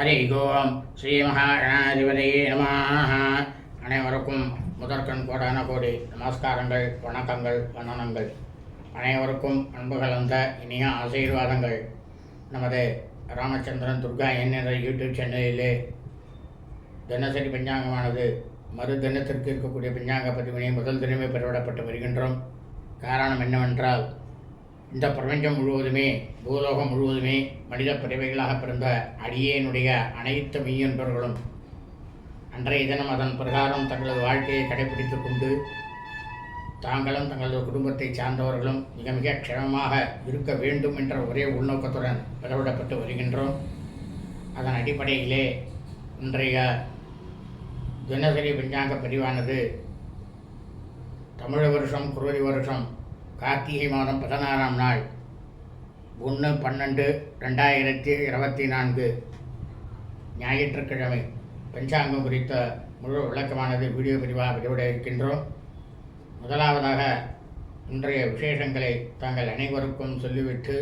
ஹரி ஓம் ஸ்ரீ மகாகணாதிபதியே நம அனைவருக்கும் முதற்கண் கோடான கோடி நமஸ்காரங்கள் வணக்கங்கள் வந்தனங்கள் அனைவருக்கும் அன்பு கலந்த இனிய ஆசீர்வாதங்கள் நமது ராமச்சந்திரன் துர்கா என் என்ற யூடியூப் சேனலிலே தினசரி பஞ்சாங்கமானது. மறு தினத்திற்கு இருக்கக்கூடிய பஞ்சாங்க பதிவினை முதல் தினமே பெறவிடப்பட்டு வருகின்றோம். காரணம் என்னவென்றால் இந்த பிரபஞ்சம் முழுவதுமே பூலோகம் முழுவதுமே மனித பிறவைகளாக பிறந்த அடியேனுடைய அனைத்து மெய்யன்பர்களும் அன்றைய தினம் அதன் பிரகாரம் தங்களது வாழ்க்கையை கடைபிடித்து கொண்டு தாங்களும் தங்களது குடும்பத்தை சார்ந்தவர்களும் மிக மிக க்ஷமமாக இருக்க வேண்டும் என்ற ஒரே உள்நோக்கத்துடன் பிறவிடப்பட்டு வருகின்றோம். அதன் அடிப்படையிலே இன்றைய தினசரி பஞ்சாங்க பதிவானது தமிழ் வருஷம் குருவரி வருஷம் கார்த்திகை மாதம் பதினாறாம் நாள் ஒன்று பன்னெண்டு ரெண்டாயிரத்தி இருபத்தி நான்கு ஞாயிற்றுக்கிழமை. பஞ்சாங்கம் குறித்த முழு விளக்கமானது வீடியோ பிரிவாக பதிவிட இருக்கின்றோம். முதலாவதாக இன்றைய விசேஷங்களை தாங்கள் அனைவருக்கும் சொல்லிவிட்டு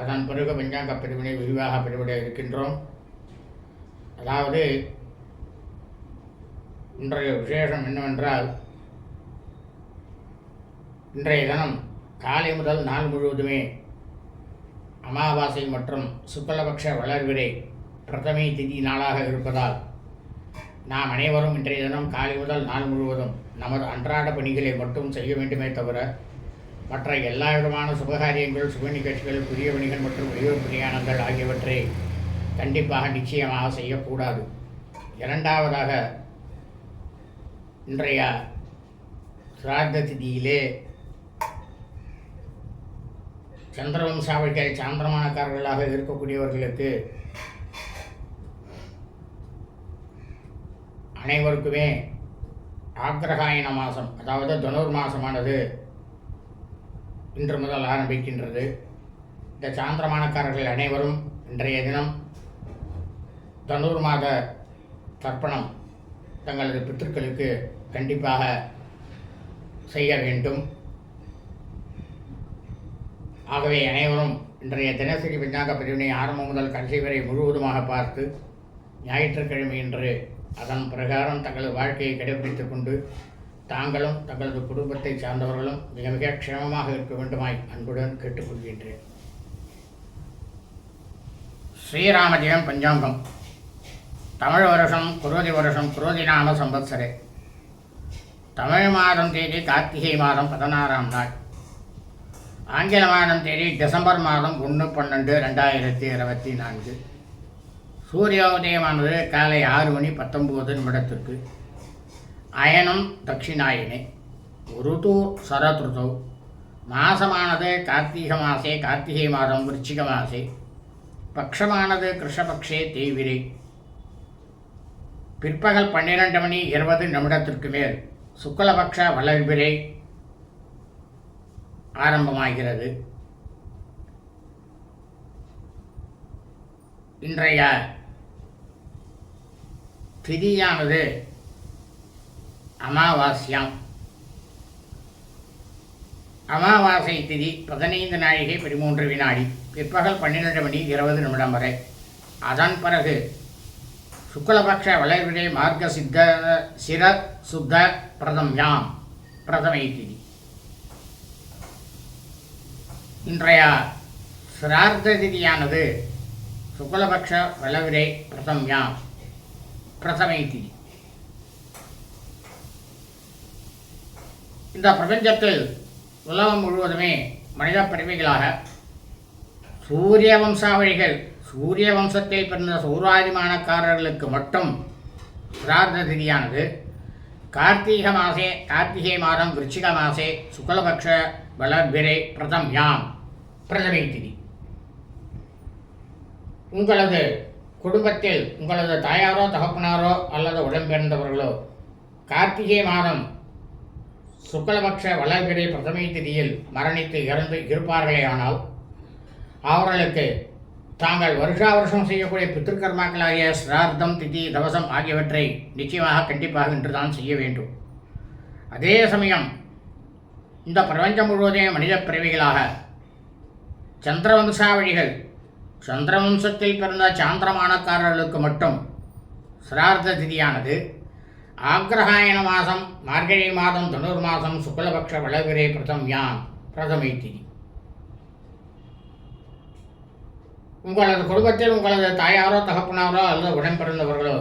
அதன் பிறகு பஞ்சாங்க பிரிவினை விரிவாக பிரிவிட இருக்கின்றோம். அதாவது இன்றைய விசேஷம் என்னவென்றால் இன்றைய தினம் காலை முதல் நாள் முழுவதுமே அமாவாசை மற்றும் சுக்லபக்ஷ வளர்விரை பிரதமை திதி நாளாக இருப்பதால் நாம் அனைவரும் இன்றைய தினம் காலை முதல் நாள் முழுவதும் நமது அன்றாட பணிகளை மட்டும் செய்ய வேண்டுமே தவிர மற்ற எல்லா விதமான சுபகாரியங்கள் சுப நிகழ்ச்சிகள் புதிய பணிகள் மற்றும் வெளியூர் பிரயாணங்கள் ஆகியவற்றை கண்டிப்பாக நிச்சயமாக செய்யக்கூடாது. இரண்டாவதாக இன்றைய சிரார்த்த திதியிலே சந்திரவம்சாவளிகள் சாந்திரமானக்காரர்களாக இருக்கக்கூடியவர்களுக்கு அனைவருக்குமே ஆக்ரகாயன மாதம் அதாவது தனுர் மாதமானது இன்று முதல் ஆரம்பிக்கின்றது. இந்த சாந்திரமானக்காரர்கள் அனைவரும் இன்றைய தினம் தனுர் மாத தர்ப்பணம் தங்களது பித்திருக்களுக்கு கண்டிப்பாக செய்ய வேண்டும். ஆகவே அனைவரும் இன்றைய தினசரி பஞ்சாங்க பிரிவினை ஆரம்பம் முதல் கடைசி வரை முழுவதுமாக பார்த்து ஞாயிற்றுக்கிழமை என்று அதன் பிரகாரம் தங்களது வாழ்க்கையை கடைபிடித்துக் கொண்டு தாங்களும் தங்களது குடும்பத்தை சார்ந்தவர்களும் மிக மிக க்ஷேமமாக இருக்க வேண்டுமாய் அன்புடன் கேட்டுக்கொள்கின்றேன். ஸ்ரீராமஜெயம் பஞ்சாங்கம். தமிழ் வருஷம் குரோதி வருஷம் குரோதி நாம சம்பத்சரே. தமிழ் மாதம் தேதி கார்த்திகை மாதம் பதினாறாம் நாள். ஆங்கில மாதம் தேதி டிசம்பர் மாதம் ஒன்று பன்னெண்டு ரெண்டாயிரத்தி இருபத்தி நான்கு. சூரிய உதயமானது காலை ஆறு மணி பத்தொம்போது நிமிடத்திற்கு. அயனம் தட்சிணாயினே ருது சரத்ருதௌ. மாசமானது கார்த்திகை மாசே கார்த்திகை மாதம் விருச்சிக மாசே. பக்ஷமானது கிருஷ்ணபக்ஷே தேய்விரை பிற்பகல் பன்னிரண்டு மணி இருபது நிமிடத்திற்கு மேல். சுக்லபக்ஷ வளர்பிரை ஆரம்பமாகிறது. இன்றைய திதியானது அமாவாஸ்யாம். அமாவாசை திதி பதினைந்து நாழிகை பதிமூன்று வினாடி. பிற்பகல் பன்னிரெண்டு மணி இருபது நிமிடம் வரை. அதன் பிறகு சுக்லபக்ஷ வளர்விடை மார்க்க சித்த சிர சுத்த பிரதம்யாம் பிரதமை திதி. இன்றைய சிரார்த்த திதியானது சுக்லபக்ஷ வளவிரை பிரதம்யாம் பிரதமை திதி இந்த பிரபஞ்சத்தில் உலகம் முழுவதுமே மனித பிறவிகளாக சூரிய வம்சாவழிகள் சூரிய வம்சத்தில் பிறந்த சௌராதிமானக்காரர்களுக்கு மட்டும் சிரார்த்த திதியானது கார்த்திகை மாசே கார்த்திகை மாதம் விருச்சிக மாசே சுக்லபக்ஷ வளர்பிரை பிரதம்யாம் யாம் திதி உங்களது குடும்பத்தில் உங்களது தாயாரோ தகப்பனாரோ அல்லது உடன்பிறந்தவர்களோ கார்த்திகை மாதம் சுக்லபக்ஷ வளர்பிறை பிரதமை திதியில் மரணித்து இறந்து இருப்பார்களேயானால் அவர்களுக்கு தாங்கள் வருஷா வருஷம் செய்யக்கூடிய பித்திருக்கர்மாக்களாகிய சிரார்த்தம் திதி தவசம் ஆகியவற்றை நிச்சயமாக கண்டிப்பாக இன்றுதான் செய்ய வேண்டும். அதே சமயம் இந்த பிரபஞ்சம் முழுவதே மனித பிறவிகளாக சந்திரவம்சாவழிகள். சந்திரவம்சத்தில் பிறந்த சாந்திரமானக்காரர்களுக்கு மட்டும் சிரார்த்த திதியானது. ஆக்ரஹாயண மாதம் மார்கழி மாதம் தனுர் மாதம் சுக்லபக்ஷ வளவிரே பிரதம் யாம் பிரதமை திதி. உங்களது குடும்பத்தில் உங்களது தாயாரோ தகப்பனாரோ அல்லது உடன்பிறந்தவர்களோ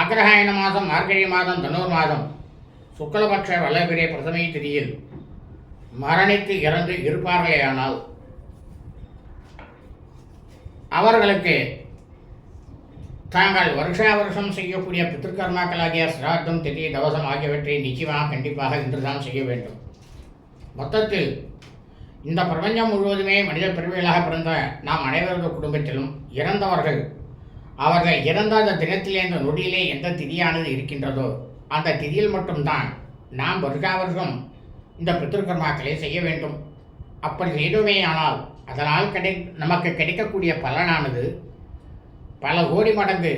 ஆக்ரஹாயண மாதம் மார்கழி மாதம் தனுர் மாதம் சுக்லபக்ஷ வளவிரை பிரதமை திதியில் மரணித்து இறந்து இருப்பார்களேயானால்? அவர்களுக்கு தாங்கள் வருஷா வருஷம் செய்யக்கூடிய பித்திருக்கர்மாக்களாகிய சிராத்தம் திதி தவசம் ஆகியவற்றை நிச்சயமாக கண்டிப்பாக இன்றுதான் செய்ய வேண்டும். மொத்தத்தில் இந்த பிரபஞ்சம் முழுவதுமே மனித பிரிவுகளாக பிறந்த நாம் அனைவரது குடும்பத்திலும் இறந்தவர்கள் அவர்கள் இறந்த அந்த தினத்திலே அந்த நொடியிலே எந்த திதியானது இருக்கின்றதோ அந்த திதியில் மட்டும்தான் நாம் வருஷா வருஷம் இந்த பித்திருக்கர்மாக்களை செய்ய வேண்டும். அப்படி செய்தோமே ஆனால் அதனால் கிடை நமக்கு கிடைக்கக்கூடிய பலனானது பல கோடி மடங்கு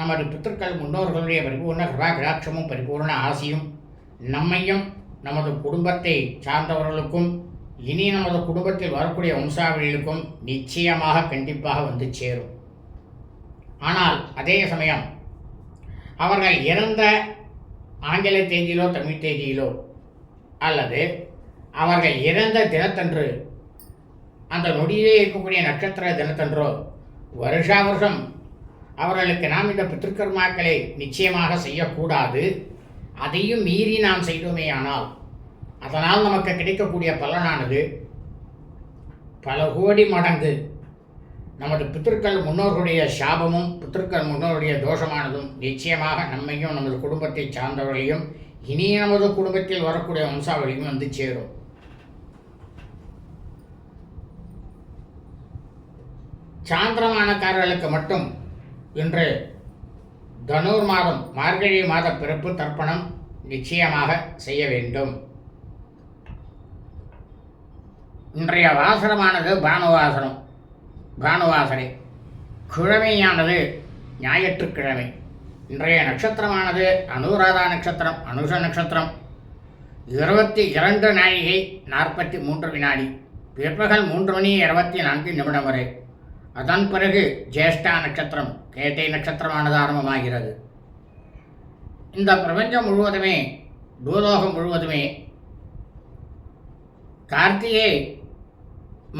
நமது பித்திருக்கள் முன்னோர்களுடைய பரிபூர்ண கிராட்சமும் பரிபூர்ண ஆசியும் நம்மையும் நமது குடும்பத்தை சார்ந்தவர்களுக்கும் இனி நமது குடும்பத்தில் வரக்கூடிய வம்சாவளிகளுக்கும் நிச்சயமாக கண்டிப்பாக வந்து சேரும். ஆனால் அதே சமயம் அவர்கள் இறந்த ஆங்கில தேதியிலோ தமிழ் தேதியிலோ அல்லது அவர்கள் இறந்த தினத்தன்று அந்த நொடியிலே இருக்கக்கூடிய நட்சத்திர தினத்தன்றோ வருஷா வருஷம் அவர்களுக்கு நாம் இந்த பித்திருக்கர்மாக்களை நிச்சயமாக செய்யக்கூடாது. அதையும் மீறி நாம் செய்தோமே ஆனால் அதனால் நமக்கு கிடைக்கக்கூடிய பலனானது பல கோடி மடங்கு நமது பித்திருக்கள் முன்னோர்களுடைய சாபமும் பித்திருக்கள் முன்னோருடைய தோஷமானதும் நிச்சயமாக நம்மையும் நமது குடும்பத்தை சார்ந்தவர்களையும் இனி நமது குடும்பத்தில் வரக்கூடிய வம்சாவளியும் வந்து சேரும். சாந்திரமானக்காரர்களுக்கு மட்டும் இன்று தனுர் மாதம் மார்கழி மாத பிறப்பு தர்ப்பணம் நிச்சயமாக செய்ய வேண்டும். இன்றைய வாசனமானது பானுவாசனம் பானுவாசனை. கிழமையானது ஞாயிற்றுக்கிழமை. இன்றைய நட்சத்திரமானது அனுராதா நட்சத்திரம் அனுஷ நட்சத்திரம். இருபத்தி இரண்டு நாழிகை நாற்பத்தி மூன்று வினாடி. பிற்பகல் மூன்று மணி இருபத்தி நான்கு நிமிடம் வரை. அதன் பிறகு ஜேஷ்டா நட்சத்திரம் கேட்டை நட்சத்திரமானது ஆரம்பமாகிறது. இந்த பிரபஞ்சம் முழுவதுமே பூலோகம் முழுவதுமே கார்த்திகை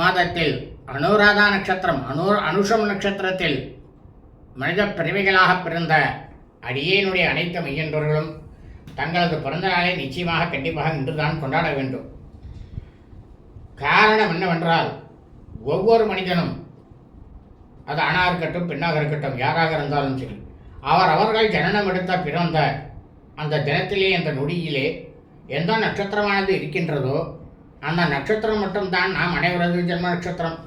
மாதத்தில் அனுராதா நட்சத்திரம் அனு அனுஷம் நட்சத்திரத்தில் மனித பிரிவைகளாக பிறந்த அடியேனுடைய அனைத்து மையன்றோர்களும் தங்களது பிறந்த நாளை நிச்சயமாக கண்டிப்பாக இன்றுதான் கொண்டாட வேண்டும். காரணம் என்னவென்றால் ஒவ்வொரு மனிதனும் அது ஆணாக இருக்கட்டும் பெண்ணாக இருக்கட்டும் யாராக இருந்தாலும் சரி அவர் அவர்கள் ஜனனம் எடுத்த பிறந்த அந்த தினத்திலே அந்த நொடியிலே எந்த நட்சத்திரமானது இருக்கின்றதோ அந்த நட்சத்திரம் மட்டும்தான் நாம் அனைவரது ஜென்ம நட்சத்திரம்.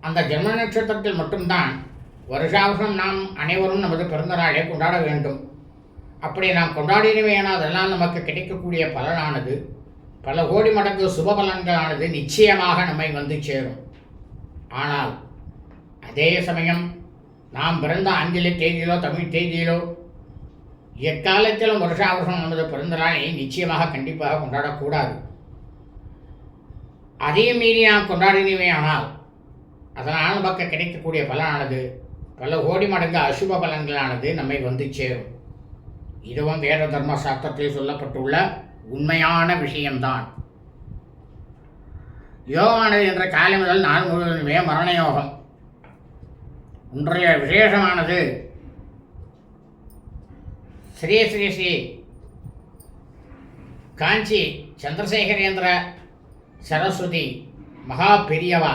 அந்த ஜென்ம நட்சத்திரத்தில் மட்டும்தான் வருஷாவசம் நாம் அனைவரும் நமது பிறந்தநாளை கொண்டாட வேண்டும். அப்படி நாம் கொண்டாடினவேனால் அதெல்லாம் நமக்கு கிடைக்கக்கூடிய பலனானது பல கோடி மடங்கு சுப பலன்களானது நிச்சயமாக நம்மை வந்து சேரும். ஆனால் அதே சமயம் நாம் பிறந்த ஆங்கில தேதியிலோ தமிழ் தேதியிலோ எக்காலத்திலும் வருஷாவசம் நமது பிறந்தநாளை நிச்சயமாக கண்டிப்பாக கொண்டாடக்கூடாது. அதையும் மீறி நாம் கொண்டாடினவே ஆனால் அதனால் நமக்கு கிடைக்கக்கூடிய பலனானது பல கோடி மடங்கு அசுப பலன்களானது நம்மை வந்து சேரும். இதுவும் வேத தர்ம சாஸ்திரத்தில் சொல்லப்பட்டுள்ள உண்மையான விஷயம்தான். யோகமானது என்ற காலை முதல் நான் முழுவதுமே மரண யோகம் இன்றைய விசேஷமானது ஸ்ரீ ஸ்ரீ ஸ்ரீ காஞ்சி சந்திரசேகரேந்திர சரஸ்வதி மகா பெரியவா.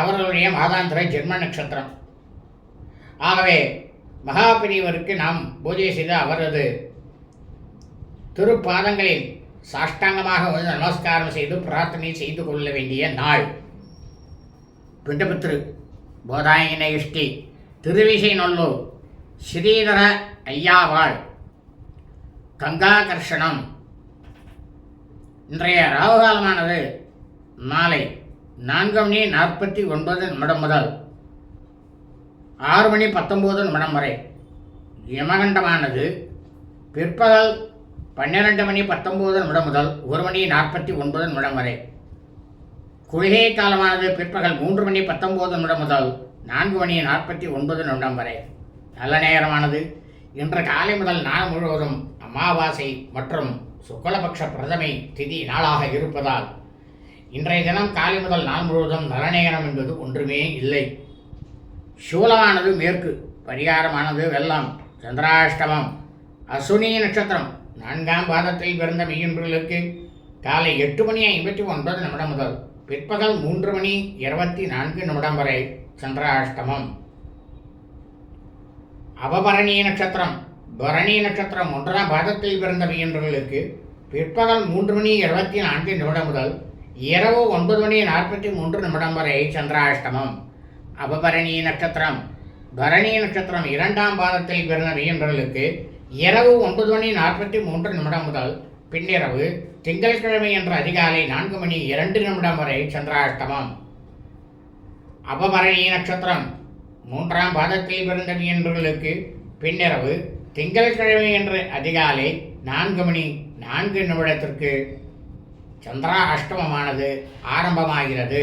அவர்களுடைய மாதாந்திர ஜென்ம நட்சத்திரம். ஆகவே மகாபிரிவருக்கு நாம் பூஜை செய்து அவரது திருப்பாதங்களில் சாஷ்டாங்கமாக வந்து நமஸ்காரம் செய்து பிரார்த்தனை செய்து கொள்ள வேண்டிய நாள். பிண்டபுத்திரு போதாயின இஷ்டி திருவிசைநல்லூர் ஸ்ரீதர ஐயாவாள் கங்காகர்ஷணம். இன்றைய ராகுகாலமானது மாலை நான்கு மணி நாற்பத்தி ஒன்பது நிமிடம் முதல். ஆறு மணி பத்தொம்போது நிமிடம் வரை. யமகண்டமானது பிற்பகல் பன்னிரண்டு மணி பத்தொம்போது நிமிடம் முதல் ஒரு மணி நாற்பத்தி ஒன்பது நிமிடம் வரை. குளிகை காலமானது பிற்பகல் மூன்று மணி பத்தொம்போது நிமிடம் முதல் நான்கு மணி நாற்பத்தி ஒன்பது நிமிடம் வரை. நல்ல நேரமானது. இன்று காலை முதல் நாள் முழுவதும் அமாவாசை மற்றும் சுக்லபக்ஷ பிரதமை திதி நாளாக இருப்பதால் இன்றைய தினம் காலை முதல் நாள் முழுவதும் நல்ல நேரம் என்பது ஒன்றுமே இல்லை. சூலமானது மேற்கு பரிகாரமானது வெள்ளம் சந்திராஷ்டமம் அசுனி நட்சத்திரம் நான்காம் பாதத்தில் பிறந்த மெய்யன்பர்களுக்கு காலை எட்டு மணி ஐம்பத்தி ஒன்பது நிமிடம் முதல் பிற்பகல் மூன்று மணி இருபத்தி நான்கு நிமிடம் வரை சந்திராஷ்டமம். அபபரணி நட்சத்திரம் பரணி நட்சத்திரம் ஒன்றாம் பாதத்தில் பிறந்த மெய்யன்பர்களுக்கு பிற்பகல் மூன்று மணி இருபத்தி நான்கு நிமிடம் முதல் இரவு ஒன்பது மணி நாற்பத்தி மூன்று நிமிடம் வரை சந்திராஷ்டமம். அபபரணி நட்சத்திரம். பரணி நட்சத்திரம் இரண்டாம் பாதத்தில் பிறந்த மெய்யன்பர்களுக்கு இரவு ஒன்பது மணி நாற்பத்தி மூன்று நிமிடம் முதல் பின்னிரவு திங்கட்கிழமை என்ற அதிகாலை நான்கு மணி இரண்டு நிமிடம் வரை சந்திராஷ்டமம். அபபரணி நட்சத்திரம் மூன்றாம் பாதத்தில் பிறந்த மெய்யன்பர்களுக்கு பின்னிரவு திங்கட்கிழமை என்ற அதிகாலை நான்கு மணி நான்கு நிமிடத்திற்கு சந்திரா அஷ்டமமானது ஆரம்பமாகிறது.